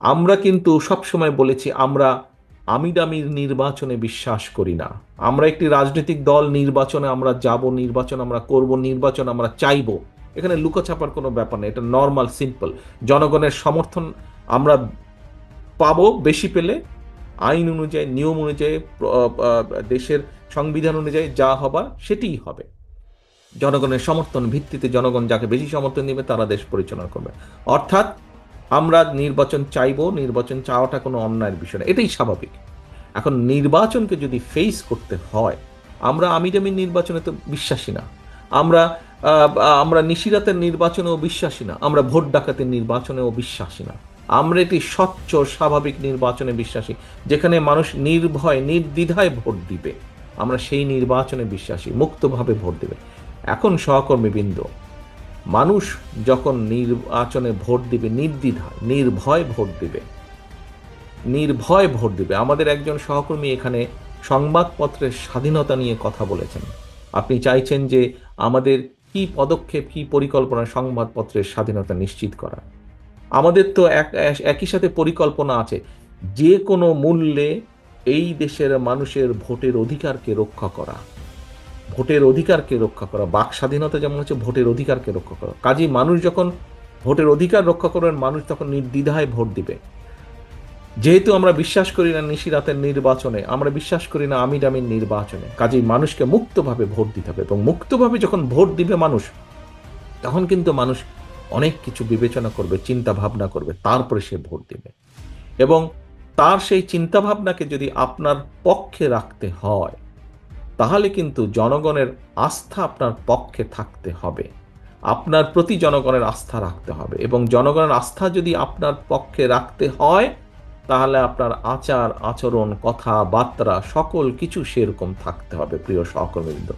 আমরা কিন্তু সবসময় বলেছি, আমরা আমিডামির নির্বাচনে বিশ্বাস করি না। আমরা একটি রাজনৈতিক দল, নির্বাচনে আমরা যাব, নির্বাচন আমরা করব, নির্বাচন আমরা চাইব। এখানে লুকোছাপার কোনো ব্যাপার নেই, এটা নর্মাল সিম্পল জনগণের সমর্থন আমরা পাবো বেশি পেলে, আইন অনুযায়ী, নিয়ম অনুযায়ী দেশের সংবিধান অনুযায়ী যা হবার সেটিই হবে। জনগণের সমর্থন ভিত্তিতে জনগণ যাকে বেশি সমর্থন দিবে, তারা দেশ পরিচালনা করবে। অর্থাৎ আমরা নির্বাচন চাইব, নির্বাচন চাওয়াটা কোনো অন্যায়ের বিষয় না। এটাই স্বাভাবিক। এখন নির্বাচনকে যদি ফেস করতে হয়, আমরা আমিরামির নির্বাচনে তো বিশ্বাসী না। আমরা আমরা নিশিরাতের নির্বাচনেও বিশ্বাসী না। আমরা ভোট ডাকাতের নির্বাচনেও বিশ্বাসী না। আমরা একটি স্বচ্ছ, স্বাভাবিক নির্বাচনে বিশ্বাসী, যেখানে মানুষ নির্ভয়, নির্দ্বিধায় ভোট দিবে। আমরা সেই নির্বাচনে বিশ্বাসী, মুক্তভাবে ভোট দেবে। এখন সহকর্মীবৃন্দ মানুষ যখন নির্বাচনে ভোট দিবে নির্দ্বিধায় নির্ভয় ভোট দিবে, নির্ভয় ভোট দিবে। আমাদের একজন সহকর্মী এখানে সংবাদপত্রের স্বাধীনতা নিয়ে কথা বলেছেন। আপনি চাইছেন যে আমাদের কি পদক্ষেপ, কি পরিকল্পনা সংবাদপত্রের স্বাধীনতা নিশ্চিত করা আমাদের তো এক, একই সাথে পরিকল্পনা আছে। যে কোনো মূল্যে এই দেশের মানুষের ভোটের অধিকারকে রক্ষা করা। ভোটের অধিকারকে রক্ষা করা, বাক স্বাধীনতা যেমন হচ্ছে ভোটের অধিকারকে রক্ষা করা। কাজেই মানুষ যখন ভোটের অধিকার রক্ষা করবেন মানুষ তখন নির্দ্বিধায় ভোট দিবে। যেহেতু আমরা বিশ্বাস করি না নিশিরাতের নির্বাচনে, আমরা বিশ্বাস করি না আমিরামির নির্বাচনে, কাজেই মানুষকে মুক্তভাবে ভোট দিতে হবে এবং মুক্তভাবে যখন ভোট দিবে মানুষ, তখন কিন্তু মানুষ অনেক কিছু বিবেচনা করবে চিন্তা ভাবনা করবে, তারপরে সে ভোট দিবে। এবং তার সেই চিন্তা ভাবনাকে যদি আপনার পক্ষে রাখতে হয় তাহলে কিন্তু জনগণের আস্থা আপনার পক্ষে থাকতে হবে। আপনার প্রতি জনগণের আস্থা রাখতে হবে এবং জনগণের আস্থা যদি আপনার পক্ষে রাখতে হয়, তাহলে আপনার আচার, আচরণ, কথাবার্তা, সকল কিছু সেরকম থাকতে হবে, প্রিয় সহকর্মীবৃন্দ।